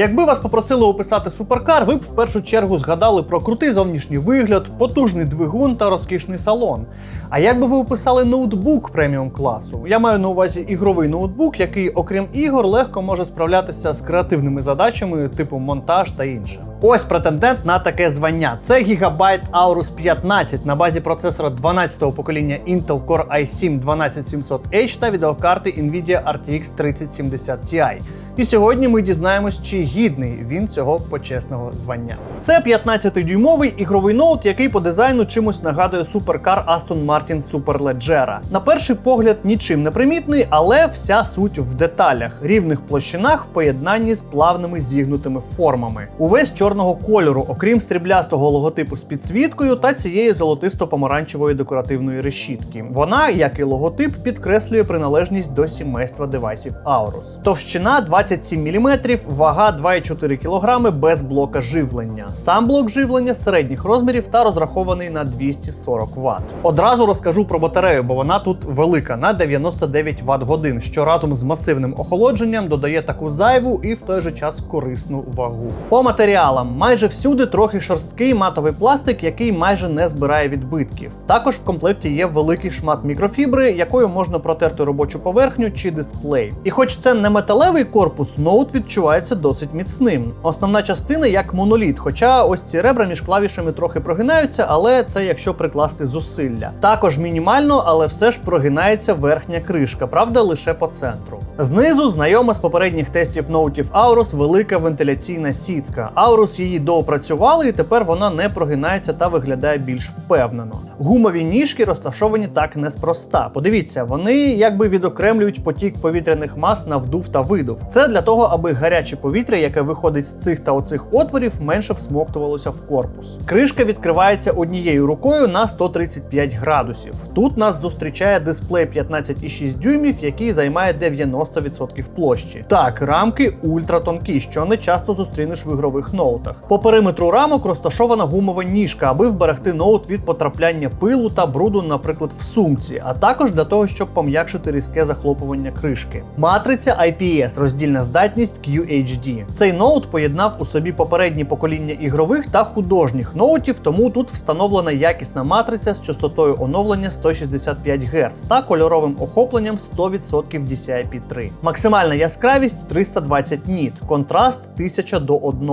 Якби вас попросили описати суперкар, ви б в першу чергу згадали про крутий зовнішній вигляд, потужний двигун та розкішний салон. А як би ви описали ноутбук преміум класу? Я маю на увазі ігровий ноутбук, який, окрім ігор, легко може справлятися з креативними задачами, типу монтаж та інше. Ось претендент на таке звання. Це Gigabyte Aorus 15 на базі процесора 12-го покоління Intel Core i7 12700H та відеокарти Nvidia RTX 3070 Ti. І сьогодні ми дізнаємось, чи гідний він цього почесного звання. Це 15-дюймовий ігровий ноут, який по дизайну чимось нагадує суперкар Aston Martin Superleggera. На перший погляд нічим не примітний, але вся суть в деталях, рівних площинах в поєднанні з плавними зігнутими формами. Увесь чорного кольору, окрім стріблястого логотипу з підсвіткою та цієї золотисто-помаранчевої декоративної решітки. Вона, як і логотип, підкреслює приналежність до сімейства девайсів Aorus. Товщина 27 мм, вага 2,4 кг без блока живлення. Сам блок живлення середніх розмірів та розрахований на 240 Вт. Одразу розкажу про батарею, бо вона тут велика на 99 Вт годин, що разом з масивним охолодженням додає таку зайву і в той же час корисну вагу. По матеріалам майже всюди трохи шорсткий матовий пластик, який майже не збирає відбитків. Також в комплекті є великий шмат мікрофібри, якою можна протерти робочу поверхню чи дисплей. І хоч це не металевий корпус, ноут відчувається досить міцним. Основна частина як моноліт, хоча ось ці ребра між клавішами трохи прогинаються, але це якщо прикласти зусилля. Також мінімально, але все ж прогинається верхня кришка, правда, лише по центру. Знизу знайома з попередніх тестів ноутів Aorus велика вентиляційна сітка. Aorus її доопрацювали, і тепер вона не прогинається та виглядає більш впевнено. Гумові ніжки розташовані так неспроста. Подивіться, вони якби відокремлюють потік повітряних мас на вдув та видув. Це для того, аби гаряче повітря, яке виходить з цих та оцих отворів, менше всмоктувалося в корпус. Кришка відкривається однією рукою на 135 градусів. Тут нас зустрічає дисплей 15,6 дюймів, який займає 90% площі. Так, рамки ультратонкі, що не часто зустрінеш в ігрових ноутах. По периметру рамок розташована гумова ніжка, аби вберегти ноут від потрапляння пилу та бруду, наприклад, в сумці, а також для того, щоб пом'якшити різке захлопування кришки. Матриця IPS, роздільна здатність QHD. Цей ноут поєднав у собі попередні покоління ігрових та художніх ноутів, тому тут встановлена якісна матриця з частотою оновлення 165 Гц та кольоровим охопленням 100% DCI-P3. Максимальна яскравість 320 ніт, контраст 1000 до 1.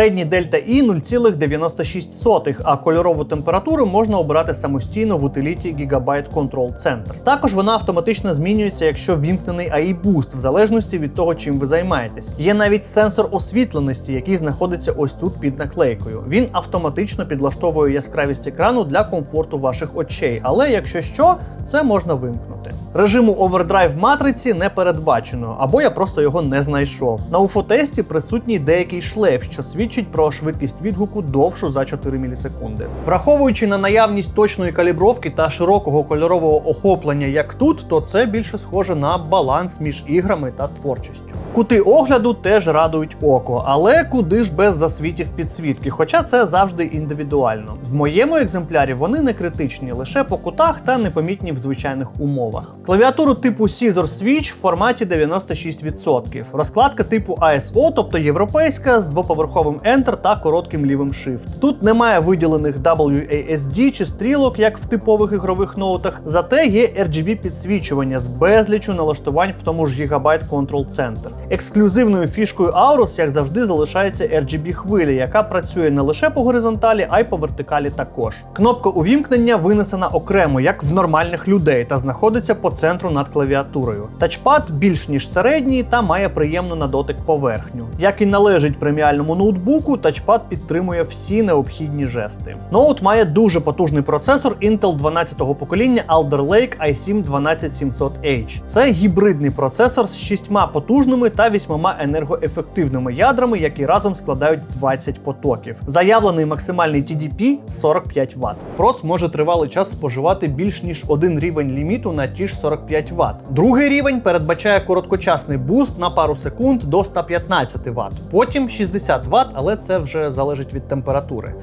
Середній дельта І 0,96, а кольорову температуру можна обирати самостійно в утиліті Gigabyte Control Center. Також вона автоматично змінюється, якщо вімкнений AI Boost, в залежності від того, чим ви займаєтесь. Є навіть сенсор освітленості, який знаходиться ось тут під наклейкою. Він автоматично підлаштовує яскравість екрану для комфорту ваших очей, але якщо що, це можна вимкнути. Режиму овердрайв матриці не передбачено, або я просто його не знайшов. На уфотесті присутній деякий шлейф, що свідчить про швидкість відгуку довшу за 4 мілісекунди. Враховуючи на наявність точної калібровки та широкого кольорового охоплення, як тут, то це більше схоже на баланс між іграми та творчістю. Кути огляду теж радують око, але куди ж без засвітів підсвітки, хоча це завжди індивідуально. В моєму екземплярі вони не критичні, лише по кутах та непомітні в звичайних умовах. Клавіатуру типу Scissor Switch в форматі 96%. Розкладка типу ASO, тобто європейська, з двоповерховим Enter та коротким лівим Shift. Тут немає виділених WASD чи стрілок, як в типових ігрових ноутах, зате є RGB підсвічування з безлічу налаштувань в тому ж Gigabyte Control Center. Ексклюзивною фішкою Aorus, як завжди, залишається RGB хвиля, яка працює не лише по горизонталі, а й по вертикалі також. Кнопка увімкнення винесена окремо, як в нормальних людей, та знаходиться по центру над клавіатурою. Тачпад більш ніж середній та має приємну на дотик поверхню. Як і належить преміальному ноутбуку, тачпад підтримує всі необхідні жести. Ноут має дуже потужний процесор Intel 12-го покоління Alder Lake i7 12700H. Це гібридний процесор з шістьма потужними та вісьмома енергоефективними ядрами, які разом складають 20 потоків. Заявлений максимальний TDP 45 Вт. Проц може тривалий час споживати більш ніж один рівень ліміту на ті ж 45 Вт. Другий рівень передбачає короткочасний буст на пару секунд до 115 Вт. Потім 60 Вт, але це вже залежить від температури.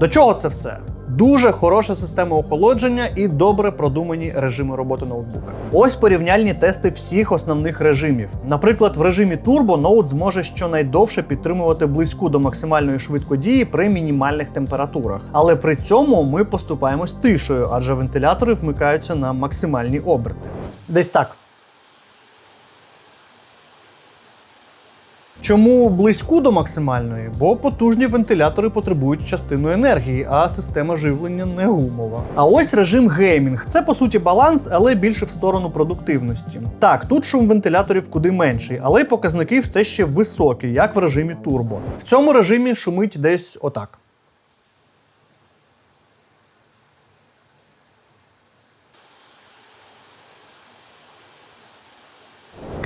До чого це все? Дуже хороша система охолодження і добре продумані режими роботи ноутбука. Ось порівняльні тести всіх основних режимів. Наприклад, в режимі Turbo ноут зможе щонайдовше підтримувати близьку до максимальної швидкодії при мінімальних температурах. Але при цьому ми поступаємось тишою, адже вентилятори вмикаються на максимальні оберти. Десь так. Чому близьку до максимальної? Бо потужні вентилятори потребують частину енергії, а система живлення не гумова. А ось режим геймінг. Це по суті баланс, але більше в сторону продуктивності. Так, тут шум вентиляторів куди менший, але й показники все ще високі, як в режимі турбо. В цьому режимі шумить десь отак.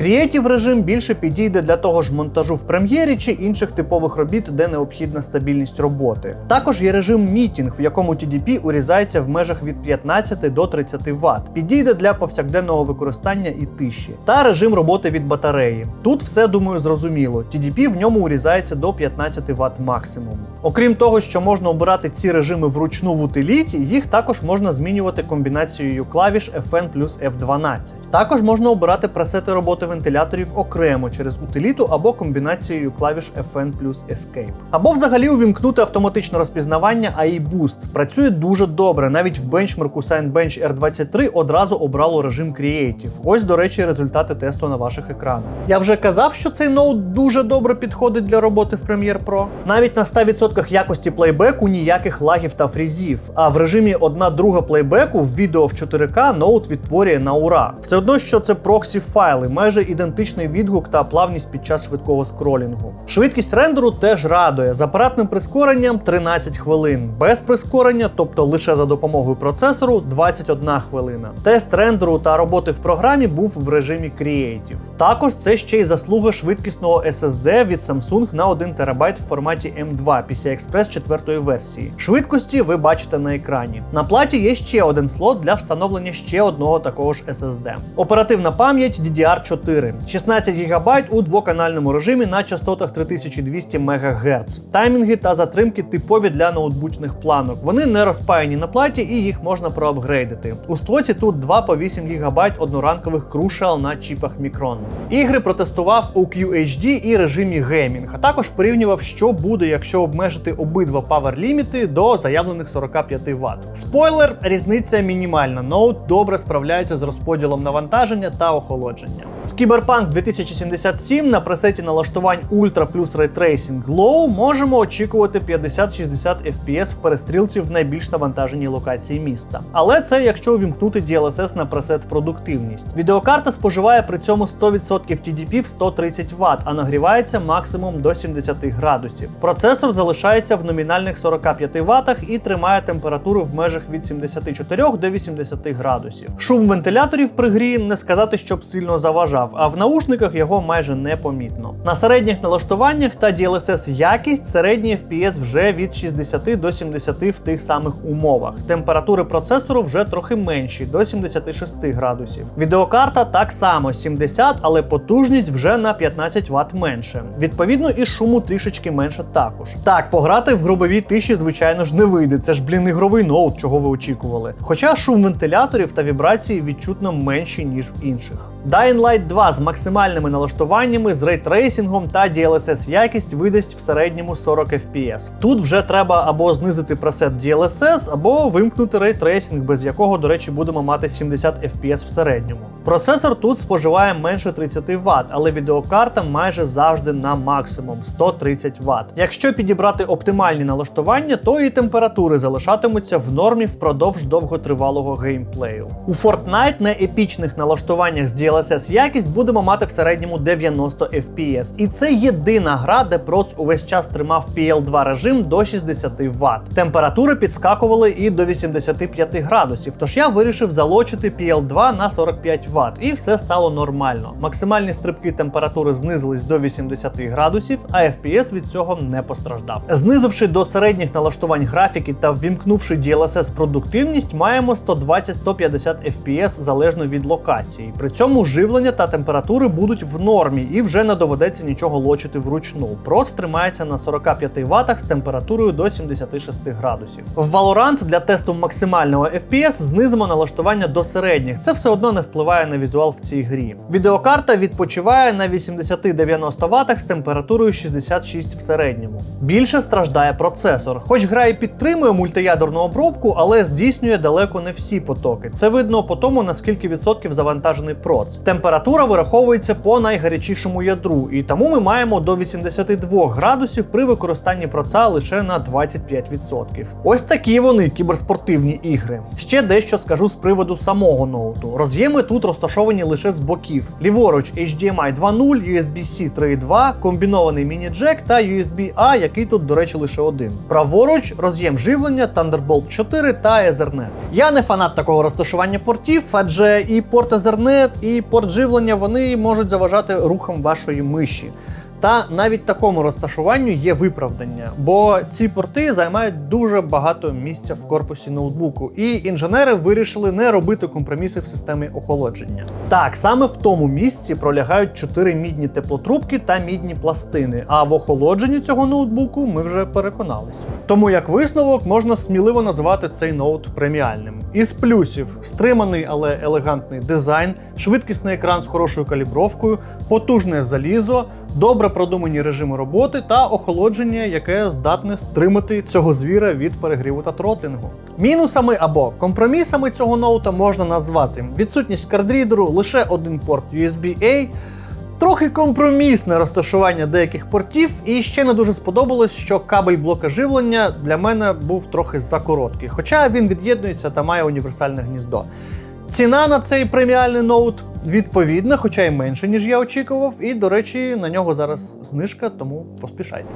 Creative режим більше підійде для того ж монтажу в прем'єрі чи інших типових робіт, де необхідна стабільність роботи. Також є режим мітінг, в якому TDP урізається в межах від 15 до 30 Вт. Підійде для повсякденного використання і тиші. Та режим роботи від батареї. Тут все думаю зрозуміло. TDP в ньому урізається до 15 Вт максимум. Окрім того, що можна обирати ці режими вручну в утиліті, їх також можна змінювати комбінацією клавіш FN плюс F12. Також можна обирати пресети роботи вентиляторів окремо через утиліту або комбінацією клавіш FN плюс Escape. Або взагалі увімкнути автоматичне розпізнавання AI Boost. Працює дуже добре. Навіть в бенчмарку Signbench R23 одразу обрало режим Creative. Ось, до речі, результати тесту на ваших екранах. Я вже казав, що цей ноут дуже добре підходить для роботи в Premiere Pro. Навіть на 100% якості плейбеку ніяких лагів та фрізів. А в режимі 1 друга плейбеку в відео в 4К ноут відтворює на ура. Все одно, що це проксі файли, майже ідентичний відгук та плавність під час швидкого скролінгу. Швидкість рендеру теж радує. З апаратним прискоренням 13 хвилин, без прискорення, тобто лише за допомогою процесору, 21 хвилина. Тест рендеру та роботи в програмі був в режимі Creative. Також це ще й заслуга швидкісного SSD від Samsung на 1 ТБ в форматі M2 PCI Express 4 версії. Швидкості ви бачите на екрані. На платі є ще один слот для встановлення ще одного такого ж SSD. Оперативна пам'ять DDR4, 16 ГБ у двоканальному режимі на частотах 3200 МГц. Таймінги та затримки типові для ноутбучних планок. Вони не розпаяні на платі і їх можна проапгрейдити. У стоці тут 2 по 8 ГБ одноранкових Crucial на чіпах Micron. Ігри протестував у QHD і режимі геймінг, а також порівнював, що буде, якщо обмежити обидва павер-ліміти до заявлених 45 Вт. Спойлер, різниця мінімальна. Ноут добре справляється з розподілом навантаження та охолодження. В Cyberpunk 2077 на пресеті налаштувань Ultra плюс Ray Tracing Glow можемо очікувати 50-60 FPS в перестрілці в найбільш навантаженій локації міста. Але це якщо увімкнути DLSS на пресет продуктивність. Відеокарта споживає при цьому 100% TDP в 130 Вт, а нагрівається максимум до 70 градусів. Процесор залишається в номінальних 45 Вт і тримає температуру в межах від 74 до 80 градусів. Шум вентиляторів при грі не сказати, щоб сильно заважав, а в наушниках його майже не помітно. На середніх налаштуваннях та DLSS якість середній FPS вже від 60 до 70 в тих самих умовах. Температури процесору вже трохи менші до 76 градусів. Відеокарта так само 70, але потужність вже на 15 Вт менше. Відповідно, і шуму трішечки менше також. Так, пограти в грубовій тиші, звичайно ж, не вийде. Це ж блін ігровий ноут, чого ви очікували. Хоча шум вентиляторів та вібрації відчутно менші, ніж в інших. Dying Light 2 з максимальними налаштуваннями, з рейтрейсингом та DLSS якість видасть в середньому 40 FPS. Тут вже треба або знизити пресет DLSS, або вимкнути рейтрейсинг, без якого, до речі, будемо мати 70 FPS в середньому. Процесор тут споживає менше 30 Вт, але відеокарта майже завжди на максимум 130 Вт. Якщо підібрати оптимальні налаштування, то і температури залишатимуться в нормі впродовж довготривалого геймплею. У Fortnite на епічних налаштуваннях з DLSS якість будемо мати в середньому 90 FPS. І це єдина гра, де проц увесь час тримав PL2 режим до 60 Вт. Температури підскакували і до 85 градусів, тож я вирішив залочити PL2 на 45 Вт, і все стало нормально. Максимальні стрибки температури знизились до 80 градусів, а FPS від цього не постраждав. Знизивши до середніх налаштувань графіки та ввімкнувши DLSS продуктивність, маємо 120-150 FPS залежно від локації. При цьому живлення та температури будуть в нормі і вже не доведеться нічого лочити вручну. Проц тримається на 45 Вт з температурою до 76 градусів. В Valorant для тесту максимального FPS знизимо налаштування до середніх. Це все одно не впливає на візуал в цій грі. Відеокарта відпочиває на 80-90 Вт з температурою 66 в середньому. Більше страждає процесор. Хоч гра і підтримує мультиядерну обробку, але здійснює далеко не всі потоки. Це видно по тому, наскільки відсотків завантажений проц. Температура вираховується по найгарячішому ядру, і тому ми маємо до 82 градусів при використанні проца лише на 25%. Ось такі вони кіберспортивні ігри. Ще дещо скажу з приводу самого ноуту. Роз'єми тут розташовані лише з боків. Ліворуч HDMI 2.0, USB-C 3.2, комбінований міні-джек та USB-A, який тут, до речі, лише один. Праворуч роз'єм живлення Thunderbolt 4 та Ethernet. Я не фанат такого розташування портів, адже і порт Ethernet, і порт живлення вони можуть заважати рухам вашої миші. Та навіть такому розташуванню є виправдання, бо ці порти займають дуже багато місця в корпусі ноутбуку, і інженери вирішили не робити компроміси в системі охолодження. Так, саме в тому місці пролягають чотири мідні теплотрубки та мідні пластини. А в охолодженні цього ноутбуку ми вже переконалися. Тому як висновок можна сміливо називати цей ноут преміальним. Із плюсів стриманий, але елегантний дизайн, швидкісний екран з хорошою калібровкою, потужне залізо, добре продумані режими роботи та охолодження, яке здатне стримати цього звіра від перегріву та тротлінгу. Мінусами або компромісами цього ноута можна назвати відсутність кардрідеру, лише один порт USB-A, Трохи компромісне розташування деяких портів, і ще не дуже сподобалось, що кабель блока живлення для мене був трохи закороткий, хоча він від'єднується та має універсальне гніздо. Ціна на цей преміальний ноут відповідна, хоча й менше, ніж я очікував, і, до речі, на нього зараз знижка, тому поспішайте.